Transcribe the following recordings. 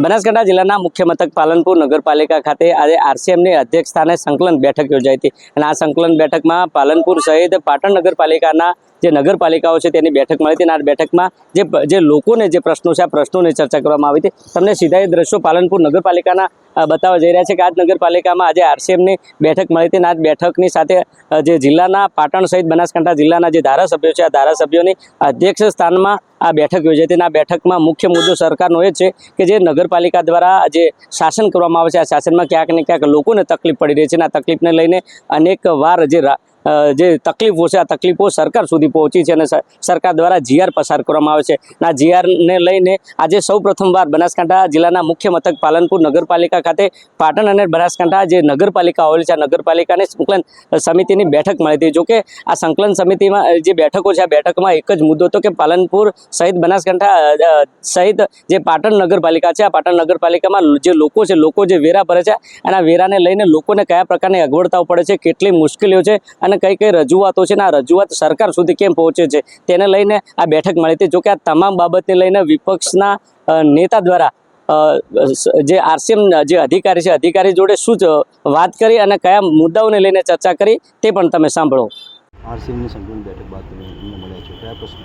બનાસકાંઠા જિલ્લાના મુખ્ય મથક પાલનપુર નગરપાલિકા ખાતે આજે આરસીએમની અધ્યક્ષ સ્થાને સંકલન બેઠક યોજાઈ હતી. અને આ સંકલન બેઠકમાં પાલનપુર સહિત પાટણ નગરપાલિકાના જે નગરપાલિકાઓ છે તેની બેઠક મળી હતી. અને આ બેઠકમાં જે જે લોકોને જે પ્રશ્નો છે, આ પ્રશ્નોની ચર્ચા કરવામાં આવી હતી. તમને સીધા એ દ્રશ્યો પાલનપુર નગરપાલિકાના બતાવવા જઈ રહ્યા છે કે આજ નગરપાલિકામાં આજે આરસીએમની બેઠક મળી હતી અને આજ બેઠકની સાથે જે જિલ્લાના પાટણ સહિત બનાસકાંઠા જિલ્લાના જે ધારાસભ્યો છે, આ ધારાસભ્યોની અધ્યક્ષ સ્થાનમાં આ બેઠક યોજાઈ હતી અને આ બેઠકમાં મુખ્ય મુદ્દો સરકારનો એ છે કે જે નગરપાલિકા દ્વારા જે શાસન કરવામાં આવે છે, આ શાસનમાં ક્યાંક ને ક્યાંક લોકોને તકલીફ પડી રહી છે અને આ તકલીફને લઈને અનેક વાર જે જે તકલીફો છે, આ તકલીફો સરકાર સુધી પહોંચી છે અને સરકાર દ્વારા જીઆર પસાર કરવામાં આવે છે. આ જીઆરને લઈને આજે સૌ પ્રથમવાર બનાસકાંઠા જિલ્લાના મુખ્ય મથક પાલનપુર નગરપાલિકા ખાતે પાટણ અને બનાસકાંઠા જે નગરપાલિકા આવેલી છે, આ નગરપાલિકાની સંકલન સમિતિની બેઠક મળી હતી. જોકે આ સંકલન સમિતિમાં જે બેઠકો છે, આ બેઠકમાં એક જ મુદ્દો હતો કે પાલનપુર સહિત બનાસકાંઠા સહિત જે પાટણ નગરપાલિકા છે, આ પાટણ નગરપાલિકામાં જે લોકો છે, લોકો જે વેરા ભરે છે અને આ વેરાને લઈને લોકોને કયા પ્રકારની અગવડતાઓ પડે છે, કેટલી મુશ્કેલીઓ છે અને કઈ કઈ રજૂઆતો છે ને આ રજૂઆત સરકાર સુધી કેમ પહોંચે છે, તેને લઈને આ બેઠક મળી હતી. જોકે આ તમામ બાબતને લઈને વિપક્ષના નેતા દ્વારા જે આરસીએમ જે અધિકારી છે અધિકારી જોડે શું જ વાત કરી અને કયા મુદ્દાઓને લઈને ચર્ચા કરી તે પણ તમે સાંભળો. આરસીએમની સંકલન બેઠક બાદ તમે મળ્યા છો. કયા પ્રશ્નો?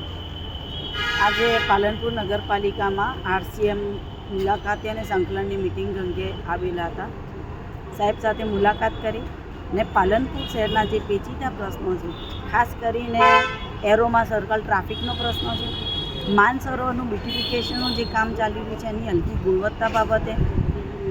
આજે પાલનપુર નગરપાલિકામાં આરસીએમ મુલાકાતે અને સંકલનની મિટિંગ અંગે આવેલા હતા. સાહેબ સાથે મુલાકાત કરી ને પાલનપુર શહેરના જે પેચીદા પ્રશ્નો છે ખાસ કરીને એરોમાં સર્કલ ટ્રાફિકનો પ્રશ્ન છે માન સરોવરનું બ્યુટિફિકેશનનું જે કામ ચાલી રહ્યું છે, એની હલકી ગુણવત્તા બાબતે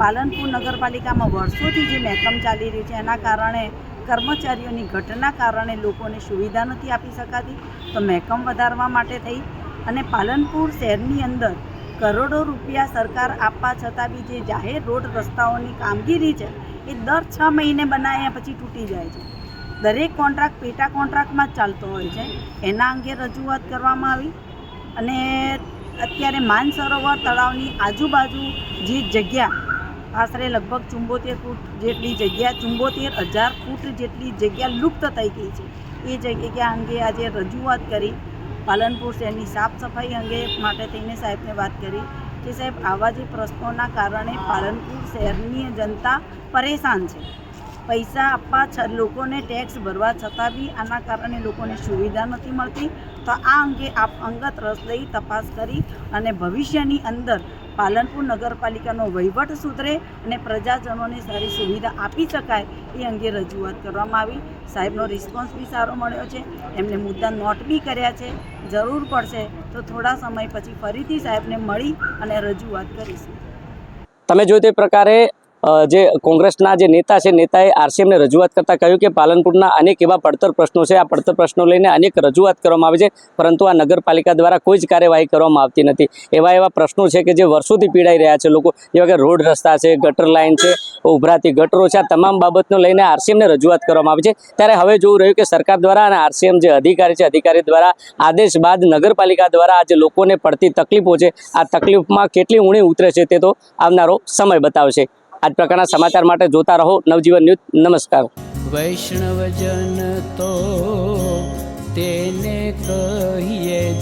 પાલનપુર નગરપાલિકામાં વર્ષોથી જે મહેકમ ચાલી રહ્યું છે, એના કારણે કર્મચારીઓની ઘટના કારણે લોકોને સુવિધા નથી આપી શકાતી, તો મહેકમ વધારવા માટે થઈ અને પાલનપુર શહેરની અંદર કરોડો રૂપિયા સરકાર આપવા છતાં બી જે જાહેર રોડ રસ્તાઓની કામગીરી છે, એ દર છ મહિને બનાવ્યા પછી તૂટી જાય છે. દરેક કોન્ટ્રાક્ટ પેટા કોન્ટ્રાક્ટમાં ચાલતો હોય છે, એના અંગે રજૂઆત કરવામાં આવી. અને અત્યારે માનસરોવર તળાવની આજુબાજુ જે જગ્યા આશરે લગભગ ચુંબોતેર ફૂટ જેટલી જગ્યા, ચુંબોતેર હજાર ફૂટ જેટલી જગ્યા લુપ્ત થઈ ગઈ છે. એ જગ્યા અંગે આજે રજૂઆત કરી. પાલનપુર શહેરની સાફ સફાઈ અંગે માટે થઈને સાહેબને વાત કરી કે સાહેબ, આવા જે પ્રશ્નોના કારણે પાલનપુર શહેરની જનતા પરેશાન છે. પૈસા આપવા લોકોને ટેક્સ ભરવા છતાં બી આના કારણે લોકોને સુવિધા નથી મળતી. તો આ અંગે આપ અંગત રસ લઈ તપાસ કરી અને ભવિષ્યની અંદર પાલનપુર નગરપાલિકાનો વહીવટ સુધરે અને પ્રજાજનોને સારી સુવિધા આપી શકાય એ અંગે રજૂઆત કરવામાં આવી. સાહેબનો રિસ્પોન્સ બી સારો મળ્યો છે. એમને મુદ્દા નોટ બી કર્યા છે. જરૂર પડશે તો થોડા સમય પછી ફરીથી સાહેબને મળી અને રજૂઆત કરીશું. તમે જોઈ તે પ્રકારે જે કોંગ્રેસના જે નેતા છે, નેતાએ આરસીએમને રજૂઆત કરતાં કહ્યું કે પાલનપુરના અનેક એવા પડતર પ્રશ્નો છે. આ પડતર પ્રશ્નો લઈને અનેક રજૂઆત કરવામાં આવે છે, પરંતુ આ નગરપાલિકા દ્વારા કોઈ જ કાર્યવાહી કરવામાં આવતી નથી. એવા એવા પ્રશ્નો છે કે જે વર્ષોથી પીડાઈ રહ્યા છે લોકો. જેવા કે રોડ રસ્તા છે, ગટર લાઇન છે, ઉભરાતી ગટરો છે, આ તમામ બાબતનો લઈને આરસીએમને રજૂઆત કરવામાં આવી છે. ત્યારે હવે જોવું રહ્યું કે સરકાર દ્વારા અને આરસીએમ જે અધિકારી છે, અધિકારી દ્વારા આદેશ બાદ નગરપાલિકા દ્વારા આજે લોકોને પડતી તકલીફો છે. આ તકલીફમાં કેટલી ઊણી ઉતરે છે તે તો આવનારો સમય બતાવશે. આ પ્રકારના સમાચાર માટે જોતા રહો. નવજીવન ન્યૂઝ નમસ્કાર. વૈષ્ણવજન તો તેને કહીએ